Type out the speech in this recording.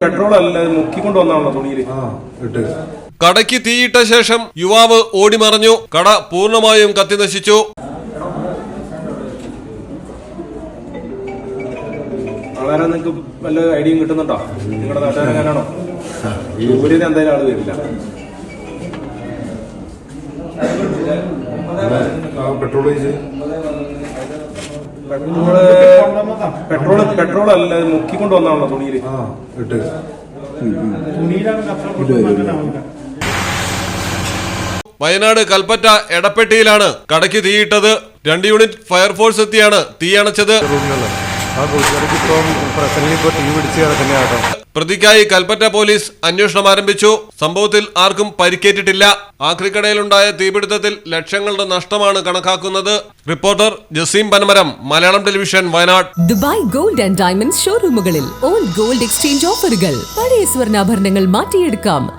Petrol അല്ല മുക്കിക്കൊണ്ട് വന്നാണല്ലോ തുണിയിൽ. കടയ്ക്ക് തീയിട്ട ശേഷം യുവാവ് ഓടിമറഞ്ഞു കട പൂർണമായും കത്തിനശിച്ചു ആളാരാ നിങ്ങൾക്ക് വല്ല ഐഡിയയും കിട്ടുന്നുണ്ടോ? നിങ്ങളുടെ നാട്ടുകാരനാണോ ജോലിയിൽ എന്തായാലും ആൾ വരില്ല. ആ പെട്രോൾ പെട്രോൾ അല്ല മുക്കിക്കൊണ്ട് വന്നാണല്ലോ തുണിയിൽ. ആ ഇട്ട്. വയനാട് കൽപ്പറ്റ എടപ്പെട്ടിയിലാണ് കടയ്ക്ക് തീയിട്ടത് രണ്ട് യൂണിറ്റ് ഫയർഫോഴ്സ് എത്തിയാണ് തീയണച്ചത് ആ കൂട്ടുകാർക്ക് ഇപ്പം പ്രസന്റിൽ ഇപ്പോൾ ടീ പിടിച്ച് കിടക്കുന്ന കേട്ടോ പ്രതിക്കായി കൽപ്പറ്റ പോലീസ് അന്വേഷണം ആരംഭിച്ചു. സംഭവത്തിൽ ആർക്കും പരിക്കേറ്റിട്ടില്ല. ആക്രിക്കടയിലുണ്ടായ തീപിടുത്തത്തിൽ ലക്ഷങ്ങളുടെ നഷ്ടമാണ് കണക്കാക്കുന്നത്. Reporter Jaseem Panamaram Malayalam television Wayanad. Dubai gold and diamond ഷോറൂമുകളിൽ old gold exchange ഓഫറുകൾ. പഴയ സ്വർണാഭരണങ്ങൾ മാറ്റിയെടുക്കാം.